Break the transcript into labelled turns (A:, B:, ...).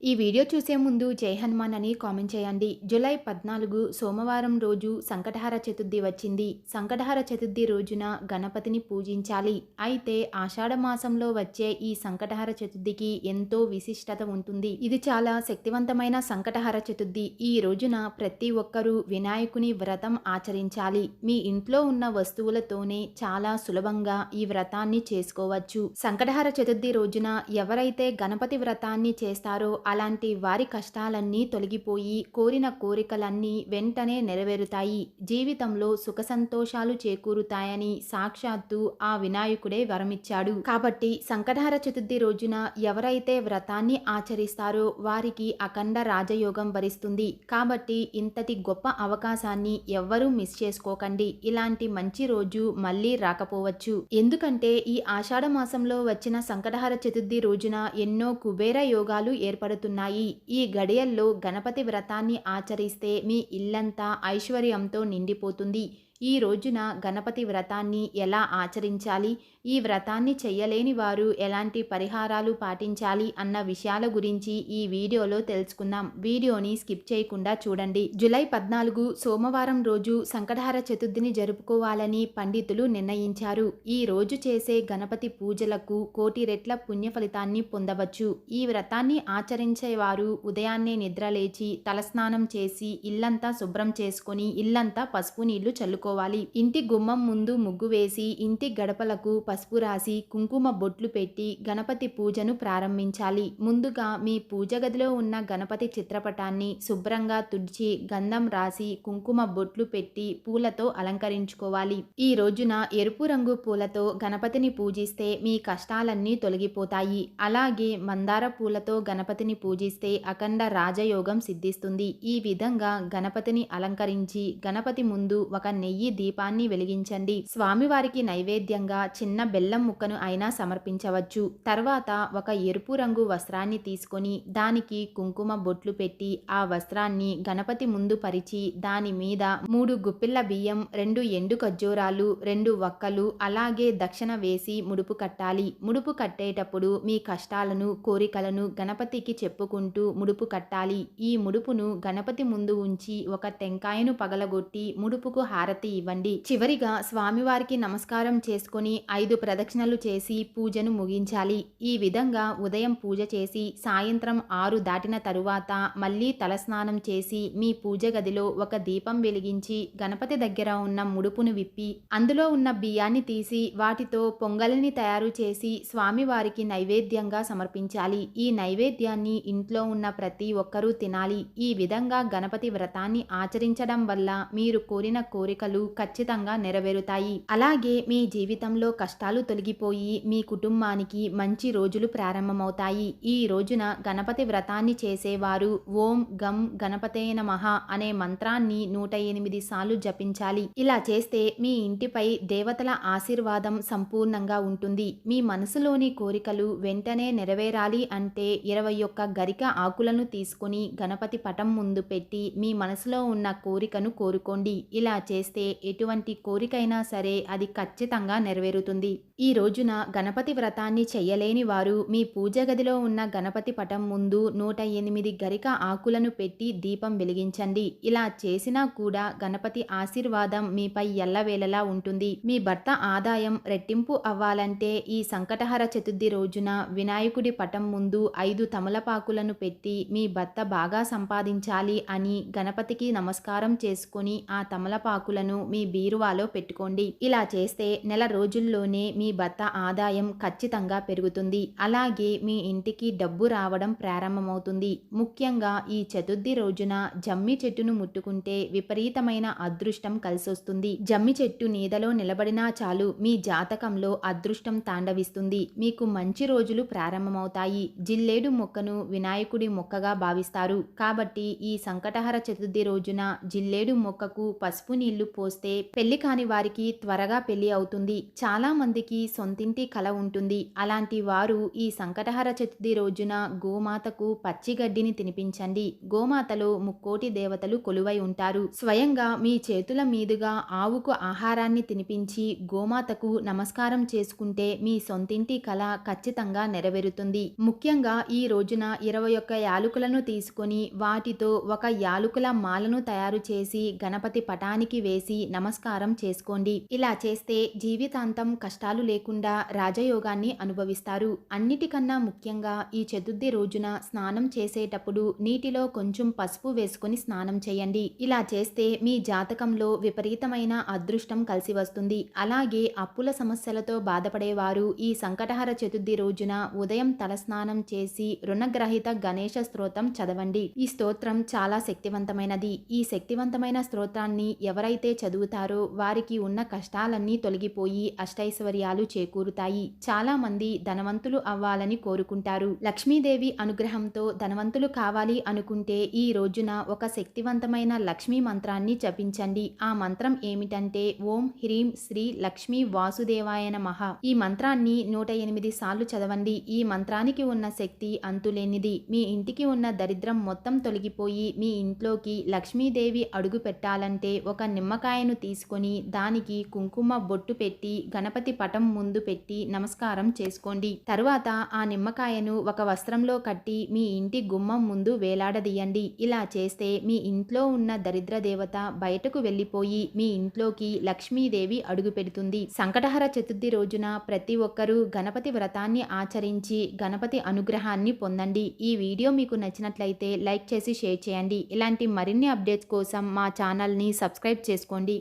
A: ఈ వీడియో చూసే ముందు జై హనుమాన్ అని కామెంట్ చేయండి. జూలై పద్నాలుగు సోమవారం రోజు సంకటహార చతుర్థి వచ్చింది. సంకటహార చతుర్థి రోజున గణపతిని పూజించాలి. అయితే ఆషాఢ మాసంలో వచ్చే ఈ సంకటహార చతుర్థికి ఎంతో విశిష్టత ఉంటుంది. ఇది చాలా శక్తివంతమైన సంకటహార చతుర్థి. ఈ రోజున ప్రతి ఒక్కరూ వినాయకుని వ్రతం ఆచరించాలి. మీ ఇంట్లో ఉన్న వస్తువులతోనే చాలా సులభంగా ఈ వ్రతాన్ని చేసుకోవచ్చు. సంకటహార చతుర్థి రోజున ఎవరైతే గణపతి వ్రతాన్ని చేస్తారో అలాంటి వారి కష్టాలన్నీ తొలగిపోయి కోరిన కోరికలన్నీ వెంటనే నెరవేరుతాయి. జీవితంలో సుఖ సంతోషాలు చేకూరుతాయని సాక్షాత్తు ఆ వినాయకుడే వరమిచ్చాడు. కాబట్టి సంకటహార చతుర్థి రోజున ఎవరైతే వ్రతాన్ని ఆచరిస్తారో వారికి అఖండ రాజయోగం భరిస్తుంది కాబట్టి ఇంతటి గొప్ప అవకాశాన్ని ఎవ్వరూ మిస్ చేసుకోకండి. ఇలాంటి మంచి రోజు మళ్ళీ రాకపోవచ్చు. ఎందుకంటే ఈ ఆషాఢ మాసంలో వచ్చిన సంకటహార చతుర్థి రోజున ఎన్నో కుబేర యోగాలు ఏర్పడుతున్నాయి ఈ గడియల్లో గణపతి వ్రతాన్ని ఆచరిస్తే మీ ఇల్లంతా ఐశ్వర్యంతో నిండిపోతుంది. ఈ రోజున గణపతి వ్రతాన్ని ఎలా ఆచరించాలి? ఈ వ్రతాన్ని చెయ్యలేని వారు ఎలాంటి పరిహారాలు పాటించాలి అన్న విషయాల గురించి ఈ వీడియోలో తెలుసుకుందాం. వీడియోని స్కిప్ చేయకుండా చూడండి. జులై పద్నాలుగు సోమవారం రోజు సంకటహార చతుర్థిని జరుపుకోవాలని పండితులు నిర్ణయించారు. ఈ రోజు చేసే గణపతి పూజలకు కోటి రెట్ల పుణ్య ఫలితాన్ని పొందవచ్చు. ఈ వ్రతాన్ని ఆచరించేవారు ఉదయాన్నే నిద్రలేచి తలస్నానం చేసి ఇల్లంతా శుభ్రం చేసుకొని ఇల్లంతా పసుపు నీళ్ళు చల్లుకో చేసుకోవాలి ఇంటి గుమ్మం ముందు ముగ్గు వేసి ఇంటి గడపలకు పసుపు రాసి కుంకుమ బొట్లు పెట్టి గణపతి పూజను ప్రారంభించాలి. ముందుగా మీ పూజ గదిలో ఉన్న గణపతి చిత్రపటాన్ని శుభ్రంగా తుడిచి గంధం రాసి కుంకుమ బొట్లు పెట్టి పూలతో అలంకరించుకోవాలి. ఈ రోజున ఎరుపు రంగు పూలతో గణపతిని పూజిస్తే మీ కష్టాలన్నీ తొలగిపోతాయి. అలాగే మందార పూలతో గణపతిని పూజిస్తే అఖండ రాజయోగం సిద్ధిస్తుంది. ఈ విధంగా గణపతిని అలంకరించి గణపతి ముందు ఒక నెయ్యి దీపాన్ని వెలిగించండి. స్వామివారికి నైవేద్యంగా చిన్న బెల్లం ముక్కను అయినా సమర్పించవచ్చు. తర్వాత ఒక ఎరుపు రంగు వస్త్రాన్ని తీసుకొని దానికి కుంకుమ బొట్లు పెట్టి ఆ వస్త్రాన్ని గణపతి ముందు పరిచి దాని మీద మూడు గుప్పిళ్ళ బియ్యం రెండు ఎండు ఖర్జూరాలు రెండు వక్కలు అలాగే దక్షిణ వేసి ముడుపు కట్టాలి. ముడుపు కట్టేటప్పుడు మీ కష్టాలను కోరికలను గణపతికి చెప్పుకుంటూ ముడుపు కట్టాలి. ఈ ముడుపును గణపతి ముందు ఉంచి ఒక టెంకాయను పగలగొట్టి ముడుపుకు హారతి ఇవ్వండి. చివరిగా స్వామివారికి నమస్కారం చేసుకొని ఐదు ప్రదక్షిణలు చేసి పూజను ముగించాలి. ఈ విధంగా ఉదయం పూజ చేసి సాయంత్రం ఆరు దాటిన తరువాత మళ్ళీ తలస్నానం చేసి మీ పూజ గదిలో ఒక దీపం వెలిగించి గణపతి దగ్గర ఉన్న ముడుపును విప్పి అందులో ఉన్న బియ్యాన్ని తీసి వాటితో పొంగలిని తయారు చేసి స్వామివారికి నైవేద్యంగా సమర్పించాలి. ఈ నైవేద్యాన్ని ఇంట్లో ఉన్న ప్రతి ఒక్కరూ తినాలి. ఈ విధంగా గణపతి వ్రతాన్ని ఆచరించడం వల్ల మీరు కోరిన కోరికలు ఖచ్చితంగా నెరవేరుతాయి. అలాగే మీ జీవితంలో కష్టాలు తొలగిపోయి మీ కుటుంబానికి మంచి రోజులు ప్రారంభమవుతాయి. ఈ రోజున గణపతి వ్రతాన్ని చేసేవారు ఓం గం గణపతే నమః అనే మంత్రాన్ని నూట ఎనిమిది సార్లు జపించాలి. ఇలా చేస్తే మీ ఇంటిపై దేవతల ఆశీర్వాదం సంపూర్ణంగా ఉంటుంది. మీ మనసులోని కోరికలు వెంటనే నెరవేరాలి అంటే ఇరవై ఒక్క గరిక ఆకులను తీసుకొని గణపతి పటం ముందు పెట్టి మీ మనసులో ఉన్న కోరికను కోరుకోండి. ఇలా చేస్తే ఎటువంటి కోరికైనా సరే అది ఖచ్చితంగా నెరవేరుతుంది. ఈ రోజున గణపతి వ్రతాన్ని చెయ్యలేని వారు మీ పూజ గదిలో ఉన్న గణపతి పటం ముందు నూట ఎనిమిది గరిక ఆకులను పెట్టి దీపం వెలిగించండి. ఇలా చేసినా కూడా గణపతి ఆశీర్వాదం మీపై ఎల్లవేళలా ఉంటుంది. మీ భర్త ఆదాయం రెట్టింపు అవ్వాలంటే ఈ సంకటహర చతుర్థి రోజున వినాయకుడి పటం ముందు ఐదు తమలపాకులను పెట్టి మీ భర్త బాగా సంపాదించాలి అని గణపతికి నమస్కారం చేసుకొని ఆ తమలపాకులను మీ బీరువాలో పెట్టుకోండి. ఇలా చేస్తే నెల రోజుల్లోనే మీ మీ భర్త ఆదాయం ఖచ్చితంగా పెరుగుతుంది. అలాగే మీ ఇంటికి డబ్బు రావడం ప్రారంభమవుతుంది. ముఖ్యంగా ఈ చతుర్థి రోజున జమ్మి చెట్టును ముట్టుకుంటే విపరీతమైన అదృష్టం కలిసొస్తుంది. జమ్మి చెట్టు నీడలో నిలబడినా చాలు మీ జాతకంలో అదృష్టం తాండవిస్తుంది. మీకు మంచి రోజులు ప్రారంభమవుతాయి. జిల్లేడు మొక్కను వినాయకుడి మొక్కగా భావిస్తారు. కాబట్టి ఈ సంకటహర చతుర్థి రోజున జిల్లేడు మొక్కకు పసుపు నీళ్ళు పోస్తే పెళ్ళి కాని వారికి త్వరగా పెళ్ళి అవుతుంది. చాలా మందికి మందికి సొంతింటి కల ఉంటుంది. అలాంటి వారు ఈ సంకటహర చతుర్థి రోజున గోమాతకు పచ్చి గడ్డిని తినిపించండి. గోమాతలో ముక్కోటి దేవతలు కొలువై ఉంటారు. స్వయంగా మీ చేతుల మీదుగా ఆవుకు ఆహారాన్ని తినిపించి గోమాతకు నమస్కారం చేసుకుంటే మీ సొంతింటి కళ ఖచ్చితంగా నెరవేరుతుంది. ముఖ్యంగా ఈ రోజున ఇరవై ఒక్క యాలుకలను తీసుకొని వాటితో ఒక యాలుకల మాలను తయారు చేసి గణపతి పటానికి వేసి నమస్కారం చేసుకోండి. ఇలా చేస్తే జీవితాంతం కష్టాలు లేకుండా రాజయోగాన్ని అనుభవిస్తారు. అన్నిటికన్నా ముఖ్యంగా ఈ చతుర్థి రోజున స్నానం చేసేటప్పుడు నీటిలో కొంచెం పసుపు వేసుకొని స్నానం చేయండి. ఇలా చేస్తే మీ జాతకంలో విపరీతమైన అదృష్టం కలిసి వస్తుంది. అలాగే అప్పుల సమస్యలతో బాధపడేవారు ఈ సంకటహర చతుర్థి రోజున ఉదయం తలస్నానం చేసి రుణగ్రహిత గణేష స్తోత్రం చదవండి. ఈ స్తోత్రం చాలా శక్తివంతమైనది. ఈ శక్తివంతమైన స్తోత్రాన్ని ఎవరైతే చదువుతారో వారికి ఉన్న కష్టాలన్నీ తొలగిపోయి అష్టైశ్వర్యాలు చేకూరుతాయి. చాలా మంది ధనవంతులు అవ్వాలని కోరుకుంటారు. లక్ష్మీదేవి అనుగ్రహంతో ధనవంతులు కావాలి అనుకుంటే ఈ రోజున ఒక శక్తివంతమైన లక్ష్మీ మంత్రాన్ని జపించండి. ఆ మంత్రం ఏమిటంటే ఓం హ్రీం శ్రీ లక్ష్మీ వాసుదేవాయ నమః. ఈ మంత్రాన్ని నూట ఎనిమిది సార్లు చదవండి. ఈ మంత్రానికి ఉన్న శక్తి అంతులేనిది. మీ ఇంటికి ఉన్న దరిద్రం మొత్తం తొలగిపోయి మీ ఇంట్లోకి లక్ష్మీదేవి అడుగు పెట్టాలంటే ఒక నిమ్మకాయను తీసుకొని దానికి కుంకుమ బొట్టు పెట్టి గణపతి పటం పటం ముందు పెట్టి నమస్కారం చేసుకోండి. తరువాత ఆ నిమ్మకాయను ఒక వస్త్రంలో కట్టి మీ ఇంటి గుమ్మం ముందు వేలాడదీయండి. ఇలా చేస్తే మీ ఇంట్లో ఉన్న దరిద్ర దేవత బయటకు వెళ్ళిపోయి మీ ఇంట్లోకి లక్ష్మీదేవి అడుగు పెడుతుంది. సంకటహర చతుర్థి రోజున ప్రతి ఒక్కరూ గణపతి వ్రతాన్ని ఆచరించి గణపతి అనుగ్రహాన్ని పొందండి. ఈ వీడియో మీకు నచ్చినట్లయితే లైక్ చేసి షేర్ చేయండి. ఇలాంటి మరిన్ని అప్డేట్స్ కోసం మా ఛానల్ని సబ్స్క్రైబ్ చేసుకోండి.